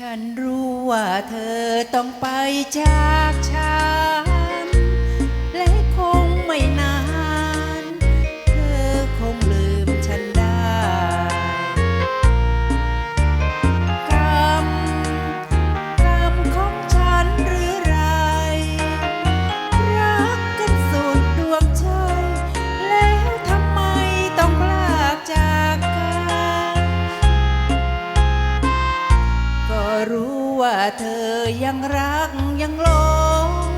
ฉันรู้ว่าเธอต้องไปจากฉัน ว่าเธอยังรักยังหลง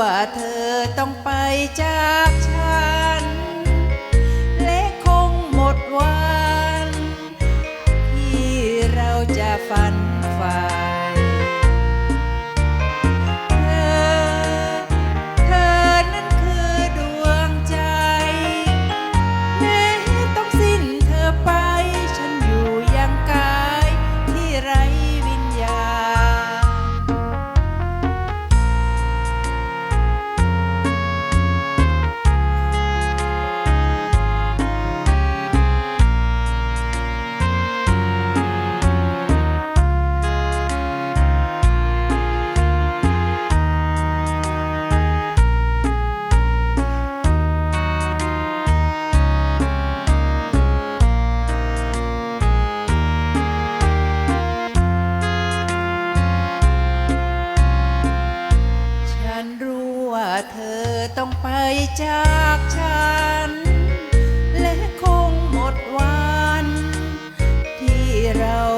ว่าเธอต้องไปจาก จากฉัน และคงหมดวันที่เรา